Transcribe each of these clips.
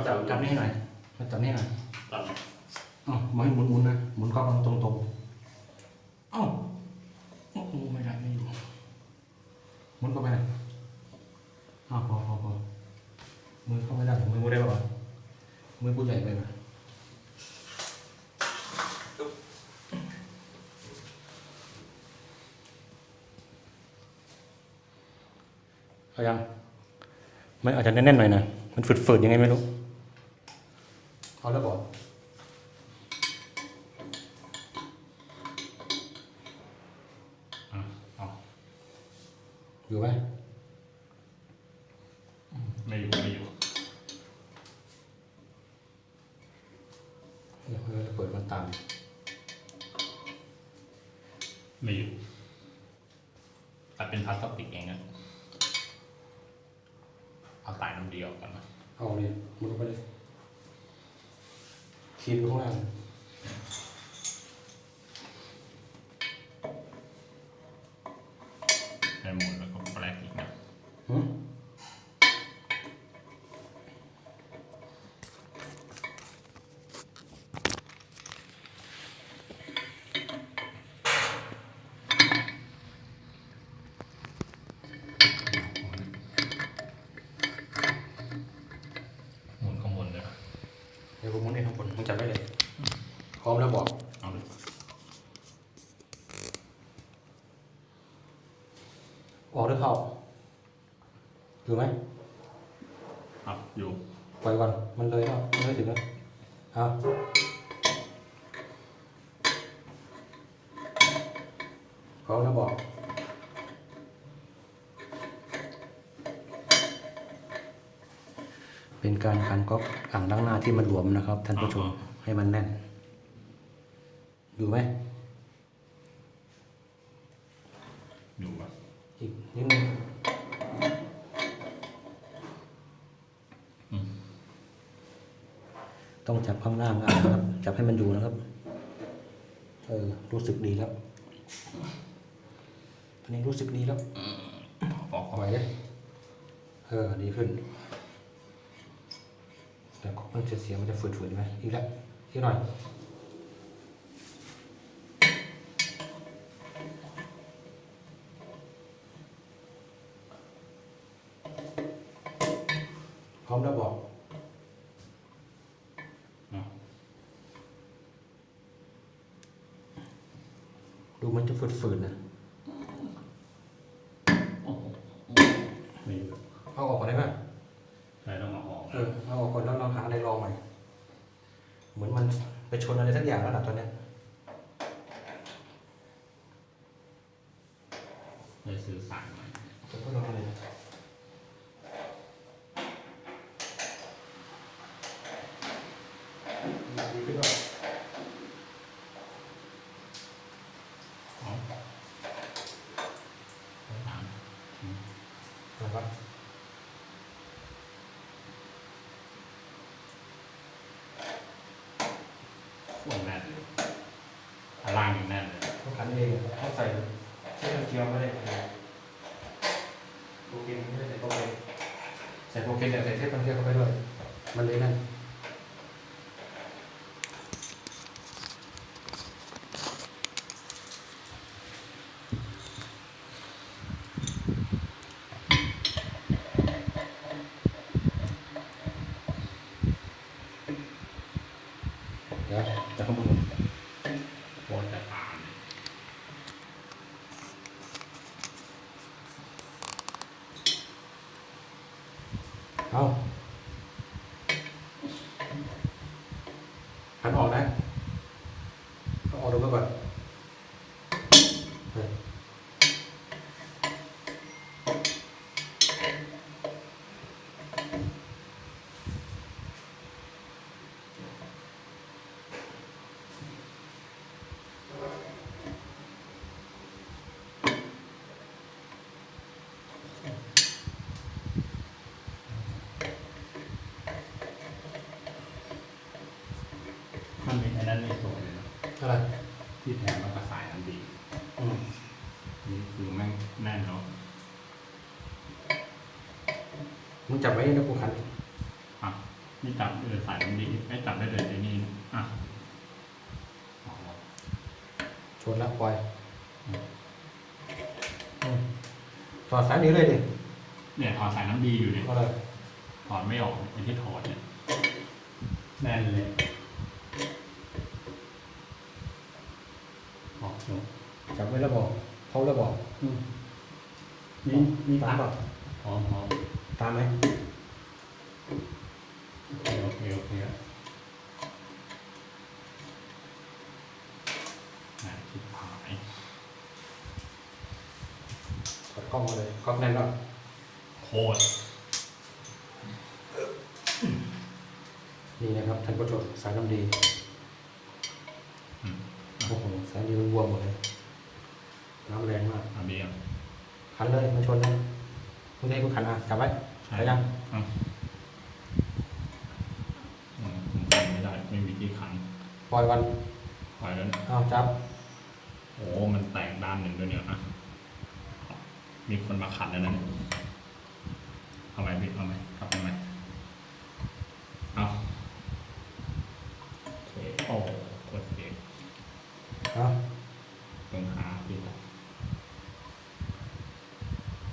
เขาจับจับนี่ให้หน่อยเขาจับนี่หน่อยตัดอ๋อมาให้หมุนหมุนนะหมุนเข้าตรงตรงๆเอ้าโอ้โหไม่ได้ไม่อยู่หมุนเข้าไปหน่อยอ้าวพอพอพอมือเข้าไม่ได้มือกูได้ป่ะมือกูใหญ่ไปป่ะเอายังมันอาจจะแน่นๆหน่อยนะ มันฝืดๆยังไงไม่รู้ เอาแล้วบอกอะเอาอยู่ไหมไม่อยู่ไม่อยู่เดี๋ยวเราจะเปิดมันตามไม่อยู่ตัดเป็นพลาสติกเองอะเอาตายน้ำเดียวกันนะเอาเลยมุนไปเลย คีบข้างล่าง ได้หมุนแล้วก็แปลกอีกนะ หืม หมุนข้างบนเลย เดี๋ยวผมมุนให้ข้างบนมึงจับได้เลย พร้อมแล้วบอก เอาเลย ออกหรือเข้าอยู่ไหมเอาอยู่ปล่อยก่อนมันเลยแล้วมันเลยถึงแล้วเอาพร้อมแล้วบอกเป็นการการก๊อกอ่างล้างหน้าที่มันหลวมนะครับ ท่านผู้ชมให้มันแน่น อยู่ไหม อยู่ อะอีกนิดนึงอืมต้องจับข้างล่างอะนะครับ จับให้มันอยู่นะครับ เออ รู้สึกดีแล้วตอนนี้รู้สึกดีแล้วออกเอาไหวเลยเออ ดีขึ้น แต่ก็มันจะเสียงมันจะฝืดๆไหมอีกแล้วอีกหน่อย ร้อมแล้วบอกเอาดูมันจะฝืดๆนะไม่อยู่เอาออกก่อนได้ไหมใช่ต้องเอาออกเออเอาออกก่อนแล้วเราหาอะไรรองใหม่ เหมือนมันไปชนอะไรสักอย่างแล้วล่ะตอนเนี้ยเลยซื้อสายใหม่จะพูดว่าอะไรนะ ดีขึ้นแล้วเอาถามนะครับช่วงแน่นพลังยังแน่นเลยต้องขันเองเขาใส่ใช้น้ำเจียวไม่ได้โปรเกนไม่ได้ใส่โปรเกนใส่โปรเกนแต่ใส่เทปมันเทียเข้าไปด้วย มันเลยนั่น เดี๋ยวจะข้างบน โคตรจะผ่านเลย เอาหันออกนะ เอาออกดูมาก่อนเออมันมีไอ้นั่นในตัวเลยนะ อะไร ที่แถมมันกระสายน้ำดี อืม นี่คือแม่งแน่นเนาะ มึง จับไว้นะกูขันอะนี่จับเออสายมันดีไม่จับได้เลยไอ้นี่อะอ๋อชนแล้วปล่อยอืมถอดสายนี้เลยดิเนี่ยถอดสายน้ำดีอยู่เนี่ยก็เลยถอดไม่ออกไอ้ที่ถอดเนี่ยแน่นเลยออกอยู่จับไว้แล้วบอกเขาแล้วบอกอืมนี่นี่ตามแบเปล่าบพร้อมพร้อม ตามไหมโอเคโอเคโอเคอะอะชิบหายถอดกล้องมาเลยกล้องแน่นแล้วโคตรนี่นะครับท่านผู้ชมสายน้ำดีอืมโอ้โหสายดีมันบวมหมดเลยน้ำแรงมากเอาเบียร์ขันเลยมาชนเล ยมึงจะให้กูขันอะจับไว้ใช่ไปยังอะอืมผมขันไม่ได้ไม่มีที่ขันปล่อยวันปล่อยแล้วนะอ้าวจับ โอ้ มันแตกด้านหนึ่งด้วยเนี่ยอะมีคนมาขัดแล้วนะเนี่ยเอาไหมพี่เอาไหมกลับเอาไหมเอาโอเคโอ้กดเบรกอ้าวตรงหาพี่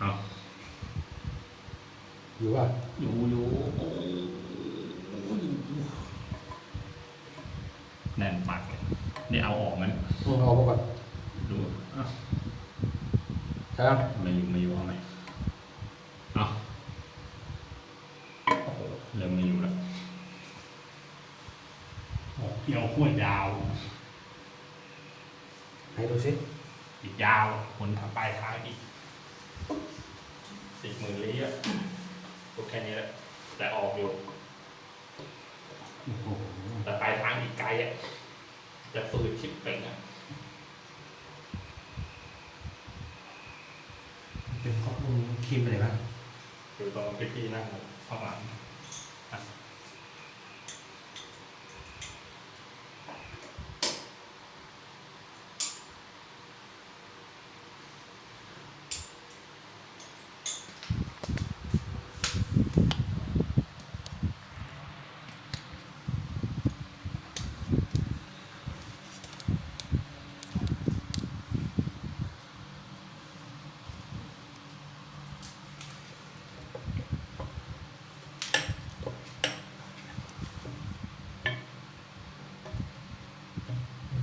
เอา อยู่ว่าอยู่อยู่แน่นปากเลยนี่เอาออกมันมึงเอามาก่อนดูอะใช่ยังมาอยู่มาอยู่เอาไหมเอาโอ้โหเริ่มไมาอยู่แล้วโอ้เกี่ยวขั้วยาว ให้ดูสิอีกยาวผลทางปลายทางอีกสิบหมื่นลี้อะ ตัวแค่นี้แหละแต่ออกอยู่ โอ้โหแต่ปลายทางอีกไกลอะจะฝืดชิบเป่งอะเป็นข้อมูลครีมไปไหนบ้างอยู่ตรงพี่ๆนั่งข้างหลังอะ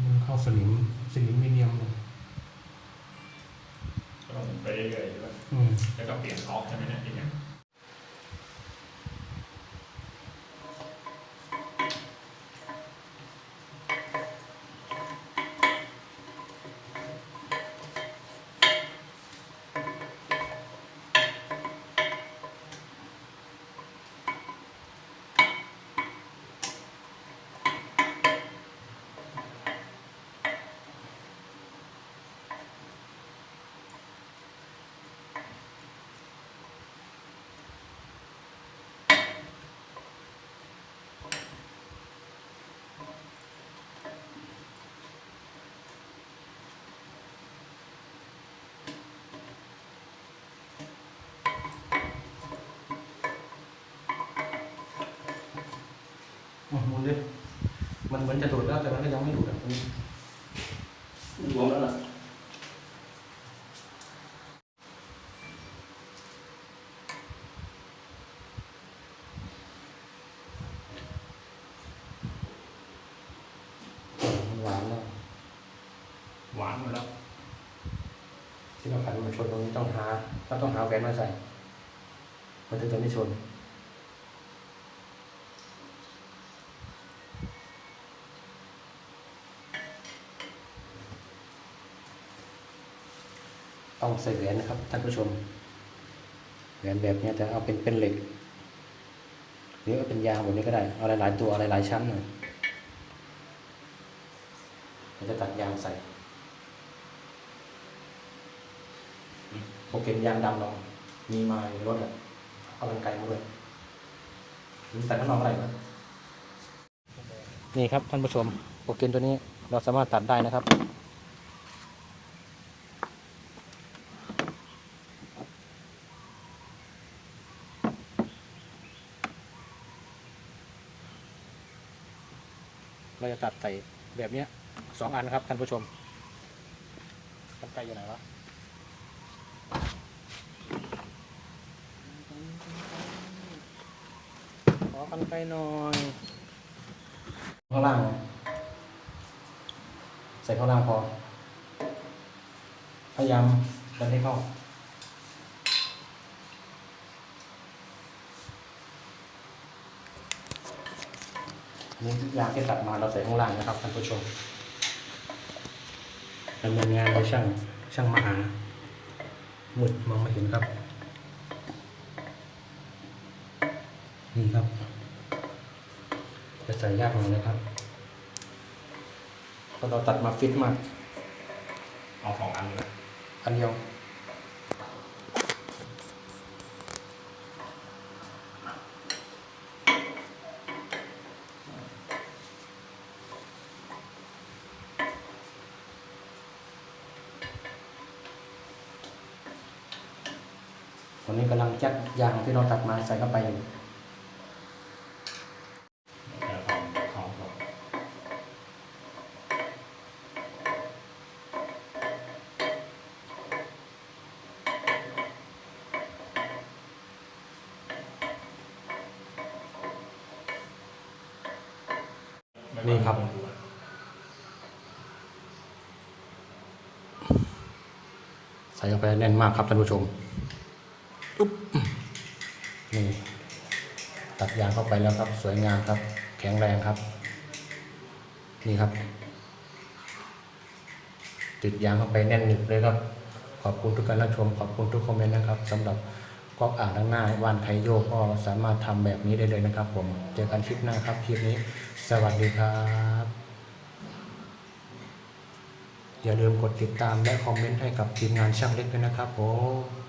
มันเข้าสนิมสนิมมีเนียมเลย ก็ต้องไปเรื่อยๆด้วย อืม แล้วก็เปลี่ยนออกใช่ไหมเนี่ย มมันดิมันเหมือนจะดูดแล้วแต่มันก็ยังไม่ดูดอะมันรวมแล้วล่ะหวานแล้วหวานหมดแล้ว ที่เราขันมันชนตรงนี้ต้องหาก็ต้องหาแหวนมาใส่ มันถึงจะไม่ชน ใส่แหวนนะครับท่านผู้ชมแหวนแบบนี้แต่เอาเป็นเป็นเหล็กหรือเอาเป็นยางแบบนี้ก็ได้เอาหลายๆตัวหลายๆชั้นหน่อยเราจะตัดยางใส่ ผมเก็บยางดำเรามีมาในรถอะเอากันไกลมาด้วยหรือใส่ข้างนอกอะไรมานี่ครับท่านผู้ชมโปรเกนตัวนี้เราสามารถตัดได้นะครับ เราจะ ตัดใส่แบบเนี้ยสองอันครับท่านผู้ชมกันไกลอยู่ไหนวะขอกันไกลหน่อยข้างล่างใส่ข้างล่างพอพยายามดันให้เข้า นนี้ยางที่ตัดมาเราใส่ข้างล่างนะครับท่านผู้ชมดำเนินงานโดยช่างช่างมหามืดมองไม่เห็นครับ นี่ครับ จะใส่ยากหน่อยนะครับเพราะเราตัดมาฟิตมากเอาสองอันเลยอันเดียว อนนี้กำลังยัดยางที่เราตัดมาใส่เข้าไปอยู่นี่ครับ ใส่เข้าไปแน่นมากครับท่านผู้ชมุ๊บนี่ตัดยางเข้าไปแล้วครับ สวยงามครับ แข็งแรงครับ นี่ครับ ติดยางเข้าไปแน่นหนึบเลยครับ ขอบคุณทุกการรับชม ขอบคุณทุกคอมเมนต์นะครับสำหรับก๊อกอ่างด้านหน้าวานไทโยกก็สามารถทำแบบนี้ได้เลยนะครับ ผม เจอกันคลิปหน้าครับ คลิปนี้ สวัสดีครับอย่าลืมกดติดตามและคอมเมนต์ให้กับทีมงานช่างเล็กด้วยนะครับผม